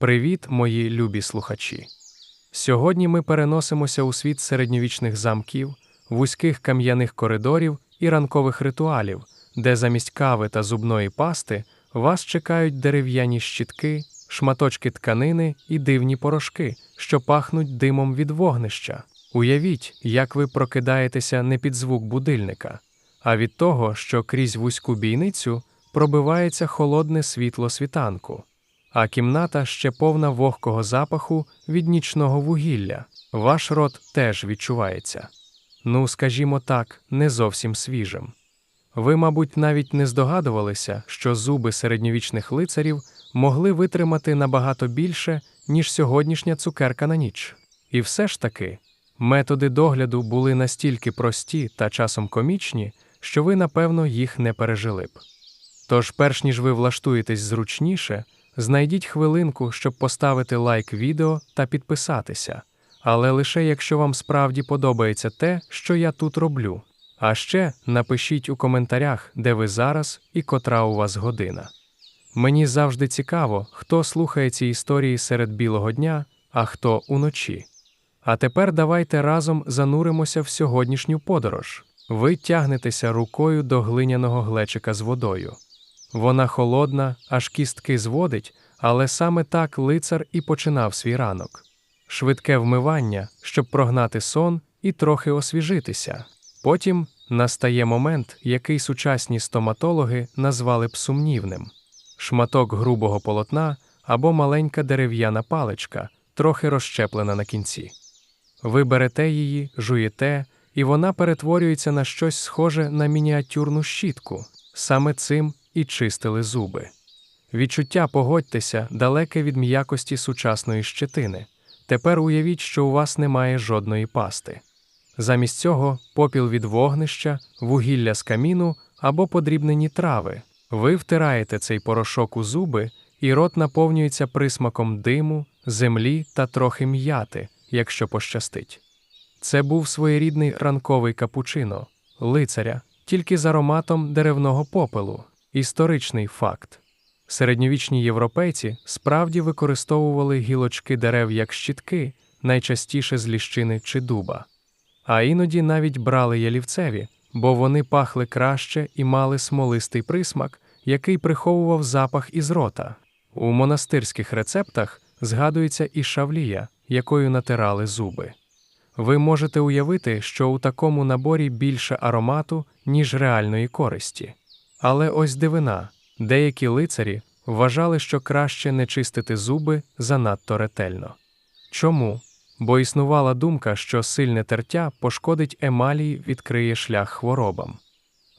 Привіт, мої любі слухачі! Сьогодні ми переносимося у світ середньовічних замків, вузьких кам'яних коридорів і ранкових ритуалів, де замість кави та зубної пасти вас чекають дерев'яні щітки, шматочки тканини і дивні порошки, що пахнуть димом від вогнища. Уявіть, як ви прокидаєтеся не під звук будильника, а від того, що крізь вузьку бійницю пробивається холодне світло світанку а кімната ще повна вогкого запаху від нічного вугілля. Ваш рот теж відчувається. Ну, скажімо так, не зовсім свіжим. Ви, мабуть, навіть не здогадувалися, що зуби середньовічних лицарів могли витримати набагато більше, ніж сьогоднішня цукерка на ніч. І все ж таки, методи догляду були настільки прості та часом комічні, що ви, напевно, їх не пережили б. Тож, перш ніж ви влаштуєтесь зручніше, Знайдіть хвилинку, щоб поставити лайк відео та підписатися, але лише якщо вам справді подобається те, що я тут роблю. А ще напишіть у коментарях, де ви зараз і котра у вас година. Мені завжди цікаво, хто слухає ці історії серед білого дня, а хто уночі. А тепер давайте разом зануримося в сьогоднішню подорож. Ви тягнетеся рукою до глиняного глечика з водою. Вона холодна, аж кістки зводить, але саме так лицар і починав свій ранок. Швидке вмивання, щоб прогнати сон і трохи освіжитися. Потім настає момент, який сучасні стоматологи назвали б сумнівним шматок грубого полотна або маленька дерев'яна паличка, трохи розщеплена на кінці. Ви берете її, жуєте, і вона перетворюється на щось схоже на мініатюрну щітку. Саме цим і чистили зуби. Відчуття погодьтеся далеке від м'якості сучасної щетини. Тепер уявіть, що у вас немає жодної пасти. Замість цього попіл від вогнища, вугілля з каміну або подрібнені трави. Ви втираєте цей порошок у зуби, і рот наповнюється присмаком диму, землі та трохи м'яти, якщо пощастить. Це був своєрідний ранковий капучино, лицаря, тільки з ароматом деревного попелу. Історичний факт. Середньовічні європейці справді використовували гілочки дерев як щітки, найчастіше з ліщини чи дуба, а іноді навіть брали ялівцеві, бо вони пахли краще і мали смолистий присмак, який приховував запах із рота. У монастирських рецептах згадується і шавлія, якою натирали зуби. Ви можете уявити, що у такому наборі більше аромату, ніж реальної користі. Але ось дивина деякі лицарі вважали, що краще не чистити зуби занадто ретельно. Чому? Бо існувала думка, що сильне тертя пошкодить емалії, відкриє шлях хворобам.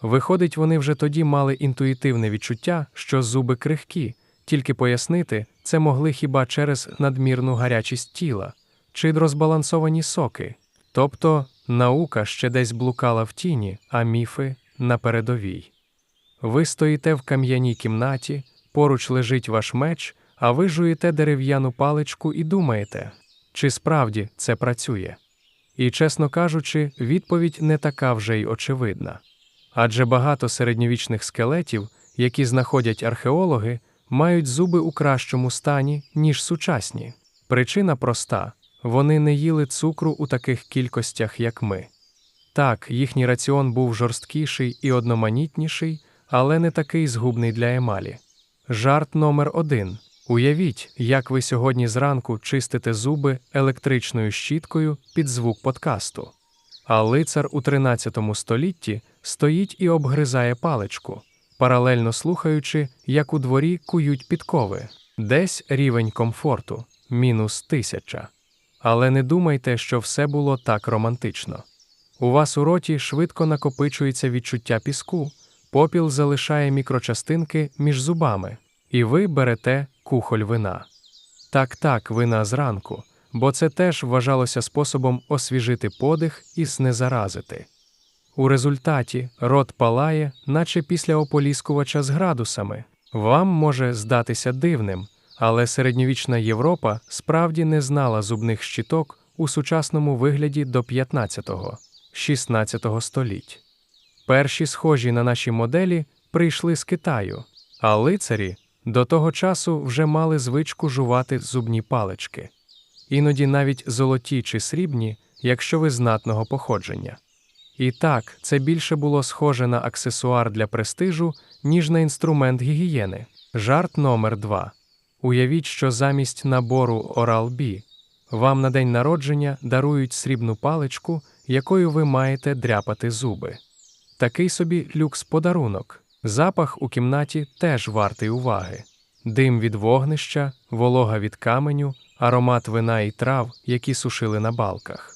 Виходить, вони вже тоді мали інтуїтивне відчуття, що зуби крихкі, тільки пояснити це могли хіба через надмірну гарячість тіла чи розбалансовані соки, тобто наука ще десь блукала в тіні, а міфи на передовій. Ви стоїте в кам'яній кімнаті, поруч лежить ваш меч, а ви жуєте дерев'яну паличку і думаєте, чи справді це працює. І, чесно кажучи, відповідь не така вже й очевидна. Адже багато середньовічних скелетів, які знаходять археологи, мають зуби у кращому стані, ніж сучасні. Причина проста вони не їли цукру у таких кількостях, як ми. Так, їхній раціон був жорсткіший і одноманітніший але не такий згубний для емалі. Жарт номер один. Уявіть, як ви сьогодні зранку чистите зуби електричною щіткою під звук подкасту. А лицар у 13 столітті стоїть і обгризає паличку, паралельно слухаючи, як у дворі кують підкови, десь рівень комфорту мінус тисяча. Але не думайте, що все було так романтично. У вас у роті швидко накопичується відчуття піску, Попіл залишає мікрочастинки між зубами, і ви берете кухоль вина. Так, так, вина зранку, бо це теж вважалося способом освіжити подих і знезаразити. У результаті рот палає, наче після ополіскувача з градусами. Вам може здатися дивним, але середньовічна Європа справді не знала зубних щиток у сучасному вигляді до 15-16 століть. Перші схожі на наші моделі прийшли з Китаю, а лицарі до того часу вже мали звичку жувати зубні палички, іноді навіть золоті чи срібні, якщо ви знатного походження. І так, це більше було схоже на аксесуар для престижу, ніж на інструмент гігієни. Жарт номер 2 Уявіть, що замість набору Oral-B вам на день народження дарують срібну паличку, якою ви маєте дряпати зуби. Такий собі люкс-подарунок. Запах у кімнаті теж вартий уваги. Дим від вогнища, волога від каменю, аромат вина і трав, які сушили на балках.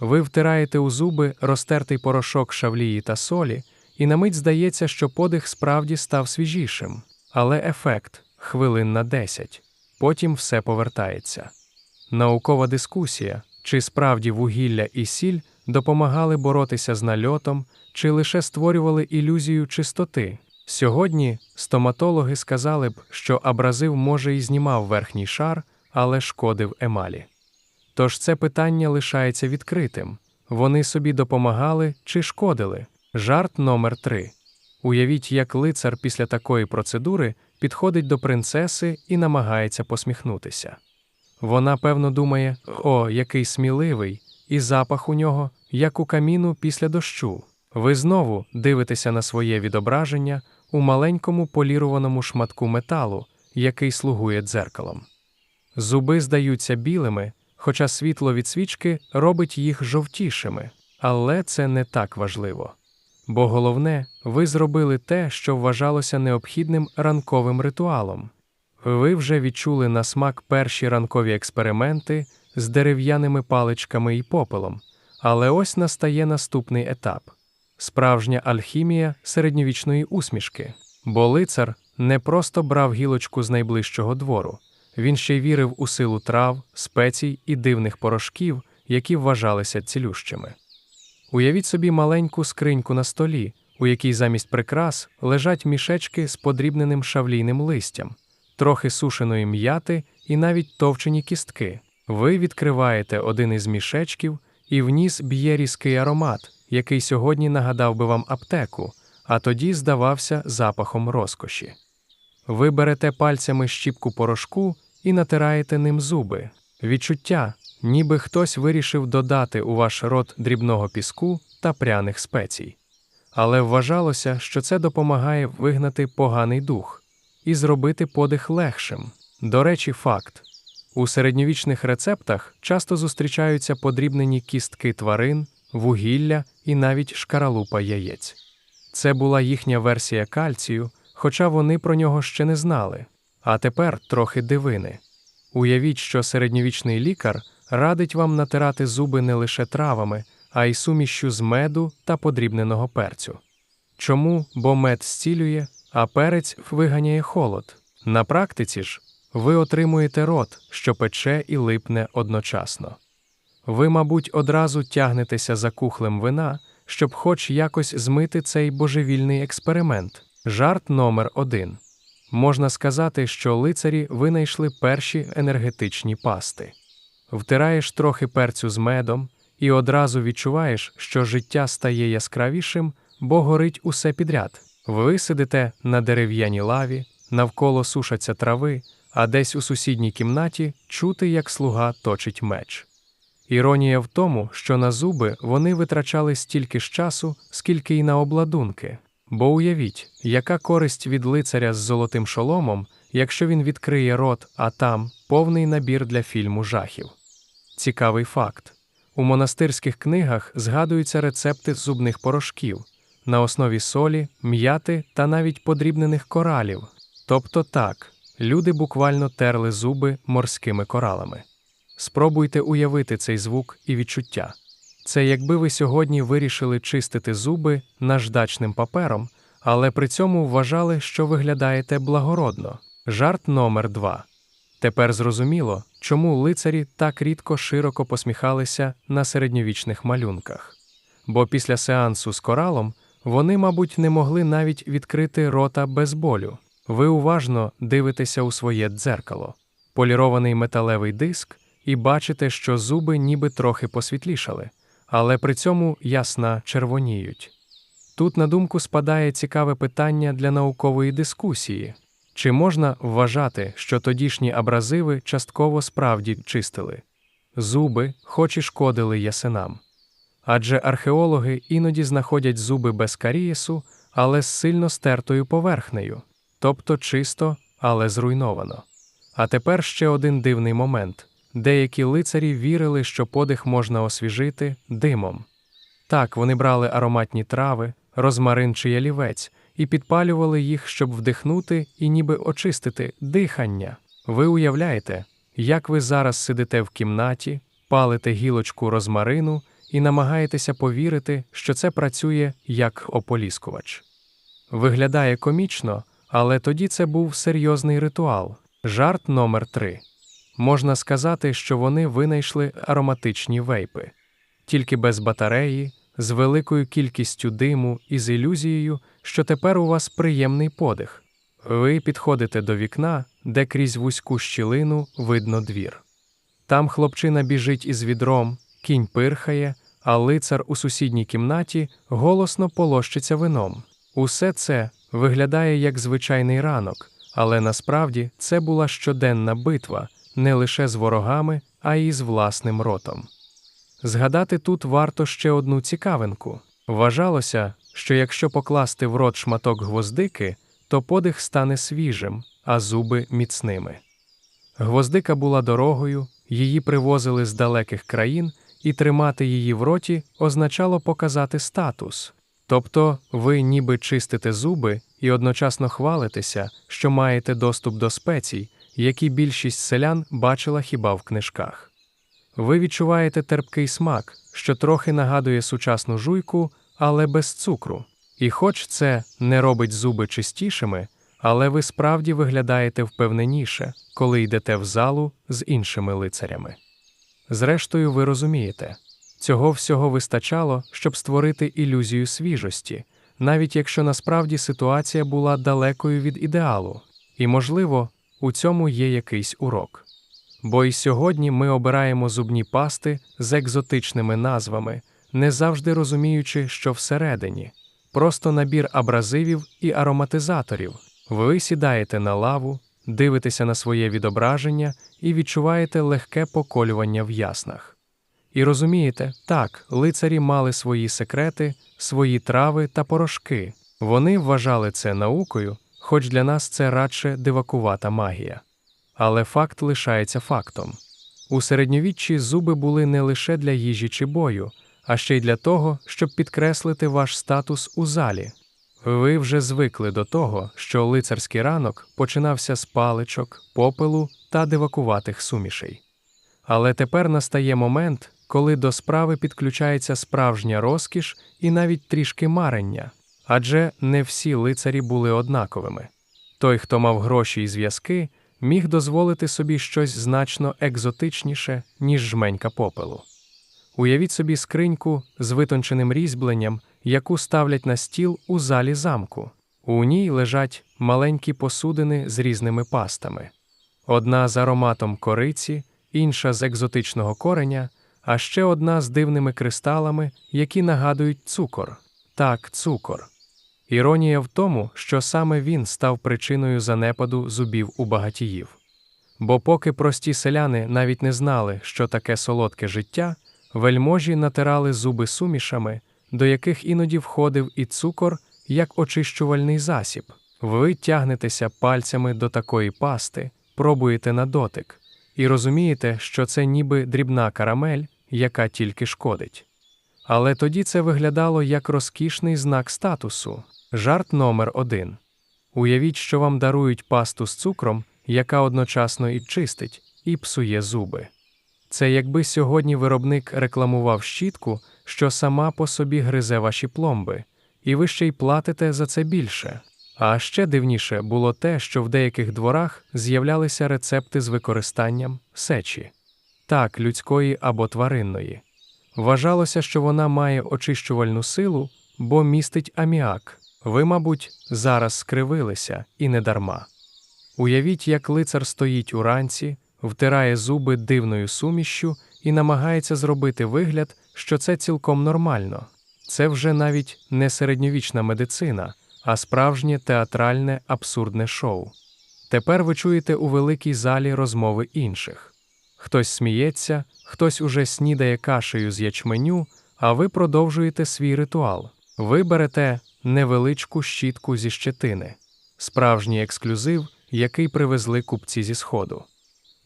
Ви втираєте у зуби розтертий порошок шавлії та солі, і на мить здається, що подих справді став свіжішим, але ефект хвилин на 10. Потім все повертається. Наукова дискусія, чи справді вугілля і сіль допомагали боротися з нальотом, чи лише створювали ілюзію чистоти. Сьогодні стоматологи сказали б, що абразив може і знімав верхній шар, але шкодив емалі. Тож це питання лишається відкритим вони собі допомагали чи шкодили. Жарт номер 3 Уявіть, як лицар після такої процедури підходить до принцеси і намагається посміхнутися. Вона, певно, думає, о, який сміливий, і запах у нього, як у каміну після дощу. Ви знову дивитеся на своє відображення у маленькому полірованому шматку металу, який слугує дзеркалом. Зуби здаються білими, хоча світло від свічки робить їх жовтішими, але це не так важливо. Бо головне, ви зробили те, що вважалося необхідним ранковим ритуалом. Ви вже відчули на смак перші ранкові експерименти з дерев'яними паличками і попелом, але ось настає наступний етап справжня алхімія середньовічної усмішки, бо лицар не просто брав гілочку з найближчого двору, він ще й вірив у силу трав, спецій і дивних порошків, які вважалися цілющими. Уявіть собі маленьку скриньку на столі, у якій замість прикрас лежать мішечки з подрібненим шавлійним листям, трохи сушеної м'яти і навіть товчені кістки. Ви відкриваєте один із мішечків, і в ніс б'є різкий аромат, який сьогодні нагадав би вам аптеку, а тоді здавався запахом розкоші. Ви берете пальцями щіпку порошку і натираєте ним зуби. Відчуття, ніби хтось вирішив додати у ваш рот дрібного піску та пряних спецій. Але вважалося, що це допомагає вигнати поганий дух і зробити подих легшим. До речі, факт у середньовічних рецептах часто зустрічаються подрібнені кістки тварин, вугілля і навіть шкаралупа яєць. Це була їхня версія кальцію, хоча вони про нього ще не знали. А тепер трохи дивини. Уявіть, що середньовічний лікар радить вам натирати зуби не лише травами, а й сумішю з меду та подрібненого перцю. Чому? Бо мед зцілює, а перець виганяє холод. На практиці ж ви отримуєте рот, що пече і липне одночасно. Ви, мабуть, одразу тягнетеся за кухлем вина, щоб хоч якось змити цей божевільний експеримент. Жарт номер один. Можна сказати, що лицарі винайшли перші енергетичні пасти. Втираєш трохи перцю з медом і одразу відчуваєш, що життя стає яскравішим, бо горить усе підряд. Ви сидите на дерев'яній лаві, навколо сушаться трави, а десь у сусідній кімнаті чути, як слуга точить меч. Іронія в тому, що на зуби вони витрачали стільки ж часу, скільки й на обладунки. Бо уявіть, яка користь від лицаря з золотим шоломом, якщо він відкриє рот, а там повний набір для фільму жахів. Цікавий факт: у монастирських книгах згадуються рецепти зубних порошків на основі солі, м'яти та навіть подрібнених коралів. Тобто так, люди буквально терли зуби морськими коралами. Спробуйте уявити цей звук і відчуття. Це якби ви сьогодні вирішили чистити зуби наждачним папером, але при цьому вважали, що виглядаєте благородно. Жарт номер 2 Тепер зрозуміло, чому лицарі так рідко широко посміхалися на середньовічних малюнках. Бо після сеансу з коралом вони, мабуть, не могли навіть відкрити рота без болю. Ви уважно дивитеся у своє дзеркало, полірований металевий диск, і бачите, що зуби ніби трохи посвітлішали але при цьому ясна червоніють. Тут на думку спадає цікаве питання для наукової дискусії Чи можна вважати, що тодішні абразиви частково справді чистили? Зуби, хоч і шкодили ясенам. Адже археологи іноді знаходять зуби без карієсу, але з сильно стертою поверхнею, тобто чисто, але зруйновано. А тепер ще один дивний момент деякі лицарі вірили, що подих можна освіжити димом. Так, вони брали ароматні трави, розмарин чи ялівець і підпалювали їх, щоб вдихнути і ніби очистити дихання. Ви уявляєте, як ви зараз сидите в кімнаті, палите гілочку розмарину і намагаєтеся повірити, що це працює як ополіскувач. Виглядає комічно, але тоді це був серйозний ритуал. Жарт номер 3 Можна сказати, що вони винайшли ароматичні вейпи, тільки без батареї, з великою кількістю диму і з ілюзією, що тепер у вас приємний подих. Ви підходите до вікна, де крізь вузьку щілину видно двір. Там хлопчина біжить із відром, кінь пирхає, а лицар у сусідній кімнаті голосно полощиться вином. Усе це виглядає як звичайний ранок, але насправді це була щоденна битва не лише з ворогами, а й з власним ротом. Згадати тут варто ще одну цікавинку вважалося, що якщо покласти в рот шматок гвоздики, то подих стане свіжим, а зуби міцними. Гвоздика була дорогою, її привозили з далеких країн, і тримати її в роті означало показати статус. Тобто ви ніби чистите зуби і одночасно хвалитеся, що маєте доступ до спецій, які більшість селян бачила хіба в книжках. Ви відчуваєте терпкий смак, що трохи нагадує сучасну жуйку, але без цукру. І хоч це не робить зуби чистішими, але ви справді виглядаєте впевненіше, коли йдете в залу з іншими лицарями. Зрештою, ви розумієте, цього всього вистачало, щоб створити ілюзію свіжості, навіть якщо насправді ситуація була далекою від ідеалу, і, можливо, у цьому є якийсь урок. Бо і сьогодні ми обираємо зубні пасти з екзотичними назвами, не завжди розуміючи, що всередині просто набір абразивів і ароматизаторів. Ви сідаєте на лаву, дивитеся на своє відображення і відчуваєте легке поколювання в яснах. І розумієте, так, лицарі мали свої секрети, свої трави та порошки. Вони вважали це наукою, хоч для нас це радше дивакувата магія. Але факт лишається фактом. У середньовіччі зуби були не лише для їжі чи бою, а ще й для того, щоб підкреслити ваш статус у залі. Ви вже звикли до того, що лицарський ранок починався з паличок, попелу та дивакуватих сумішей. Але тепер настає момент, коли до справи підключається справжня розкіш і навіть трішки марення, адже не всі лицарі були однаковими. Той, хто мав гроші і зв'язки, міг дозволити собі щось значно екзотичніше, ніж жменька попелу. Уявіть собі скриньку з витонченим різьбленням, яку ставлять на стіл у залі замку. У ній лежать маленькі посудини з різними пастами, одна з ароматом кориці, інша з екзотичного кореня, а ще одна з дивними кристалами, які нагадують цукор. Так, цукор. Іронія в тому, що саме він став причиною занепаду зубів у багатіїв. Бо поки прості селяни навіть не знали, що таке солодке життя, вельможі натирали зуби сумішами, до яких іноді входив і цукор як очищувальний засіб. Ви тягнетеся пальцями до такої пасти, пробуєте на дотик, і розумієте, що це ніби дрібна карамель, яка тільки шкодить. Але тоді це виглядало як розкішний знак статусу. Жарт номер один. Уявіть, що вам дарують пасту з цукром, яка одночасно і чистить, і псує зуби. Це якби сьогодні виробник рекламував щітку, що сама по собі гризе ваші пломби, і ви ще й платите за це більше. А ще дивніше було те, що в деяких дворах з'являлися рецепти з використанням сечі, так, людської або тваринної. Вважалося, що вона має очищувальну силу, бо містить аміак. Ви, мабуть, зараз скривилися і не дарма. Уявіть, як лицар стоїть уранці, втирає зуби дивною сумішшю і намагається зробити вигляд, що це цілком нормально. Це вже навіть не середньовічна медицина, а справжнє театральне абсурдне шоу. Тепер ви чуєте у великій залі розмови інших. Хтось сміється, хтось уже снідає кашею з ячменю, а ви продовжуєте свій ритуал. Ви берете невеличку щітку зі щетини, справжній ексклюзив, який привезли купці зі сходу.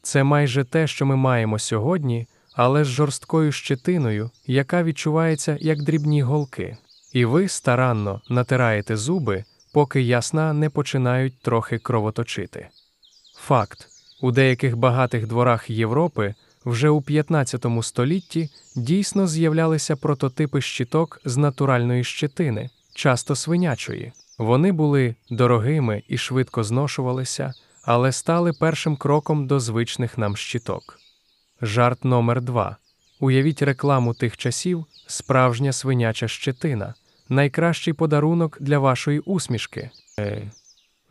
Це майже те, що ми маємо сьогодні, але з жорсткою щетиною, яка відчувається як дрібні голки. І ви старанно натираєте зуби, поки ясна не починають трохи кровоточити. Факт: у деяких багатих дворах Європи вже у 15 столітті дійсно з'являлися прототипи щиток з натуральної щетини, часто свинячої. Вони були дорогими і швидко зношувалися, але стали першим кроком до звичних нам щиток. Жарт номер 2 Уявіть рекламу тих часів справжня свиняча щетина, найкращий подарунок для вашої усмішки. Е.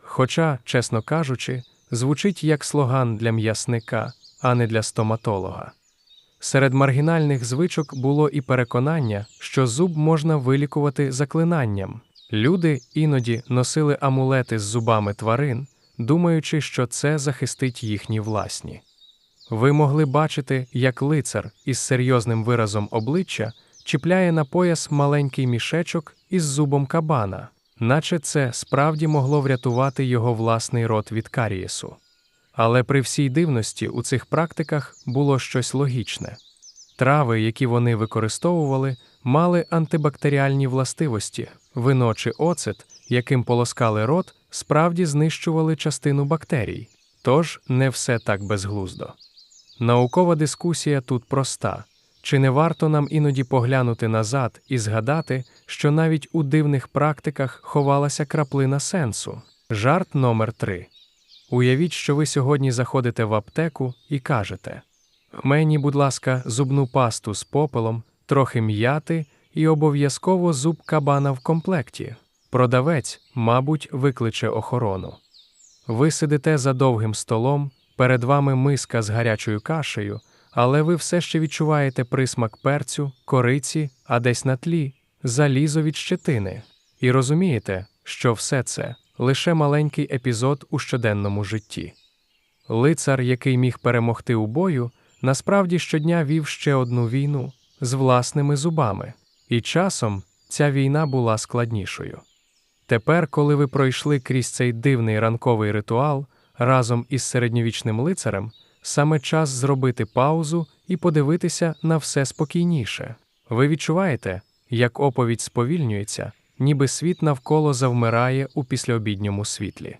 Хоча, чесно кажучи, звучить як слоган для м'ясника, а не для стоматолога. Серед маргінальних звичок було і переконання, що зуб можна вилікувати заклинанням. Люди іноді носили амулети з зубами тварин, думаючи, що це захистить їхні власні. Ви могли бачити, як лицар із серйозним виразом обличчя чіпляє на пояс маленький мішечок із зубом кабана, наче це справді могло врятувати його власний рот від карієсу. Але при всій дивності у цих практиках було щось логічне. Трави, які вони використовували, мали антибактеріальні властивості, вино чи оцет, яким полоскали рот, справді знищували частину бактерій, тож не все так безглуздо. Наукова дискусія тут проста чи не варто нам іноді поглянути назад і згадати, що навіть у дивних практиках ховалася краплина сенсу? Жарт номер 3 Уявіть, що ви сьогодні заходите в аптеку і кажете: Мені, будь ласка, зубну пасту з попелом, трохи м'яти і обов'язково зуб кабана в комплекті. Продавець, мабуть, викличе охорону. Ви сидите за довгим столом, перед вами миска з гарячою кашею, але ви все ще відчуваєте присмак перцю, кориці, а десь на тлі залізо від щетини. І розумієте, що все це лише маленький епізод у щоденному житті. Лицар, який міг перемогти у бою, насправді щодня вів ще одну війну з власними зубами, і часом ця війна була складнішою. Тепер, коли ви пройшли крізь цей дивний ранковий ритуал разом із середньовічним лицарем, саме час зробити паузу і подивитися на все спокійніше. Ви відчуваєте, як оповідь сповільнюється, ніби світ навколо завмирає у післяобідньому світлі.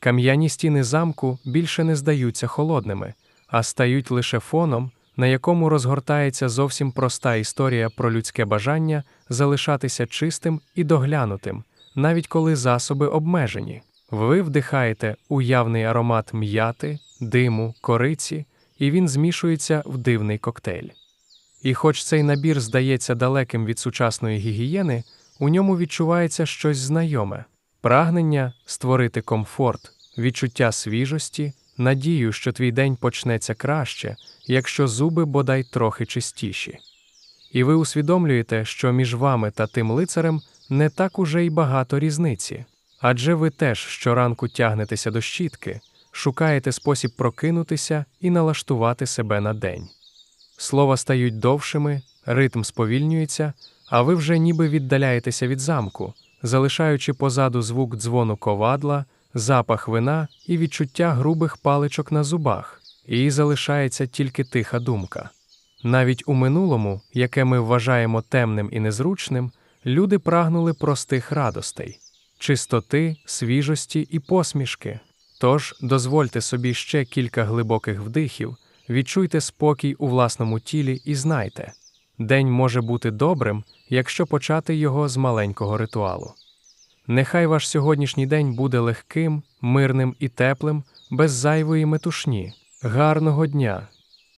Кам'яні стіни замку більше не здаються холодними, а стають лише фоном, на якому розгортається зовсім проста історія про людське бажання залишатися чистим і доглянутим, навіть коли засоби обмежені. Ви вдихаєте уявний аромат м'яти, диму, кориці, і він змішується в дивний коктейль. І хоч цей набір здається далеким від сучасної гігієни, у ньому відчувається щось знайоме прагнення створити комфорт, відчуття свіжості, надію, що твій день почнеться краще, якщо зуби бодай трохи чистіші. І ви усвідомлюєте, що між вами та тим лицарем не так уже й багато різниці. Адже ви теж щоранку тягнетеся до щітки, шукаєте спосіб прокинутися і налаштувати себе на день. Слова стають довшими, ритм сповільнюється, а ви вже ніби віддаляєтеся від замку, залишаючи позаду звук дзвону ковадла, запах вина і відчуття грубих паличок на зубах, і залишається тільки тиха думка. Навіть у минулому, яке ми вважаємо темним і незручним, люди прагнули простих радостей чистоти, свіжості і посмішки. Тож дозвольте собі ще кілька глибоких вдихів, відчуйте спокій у власному тілі і знайте, день може бути добрим, якщо почати його з маленького ритуалу. Нехай ваш сьогоднішній день буде легким, мирним і теплим, без зайвої метушні. Гарного дня!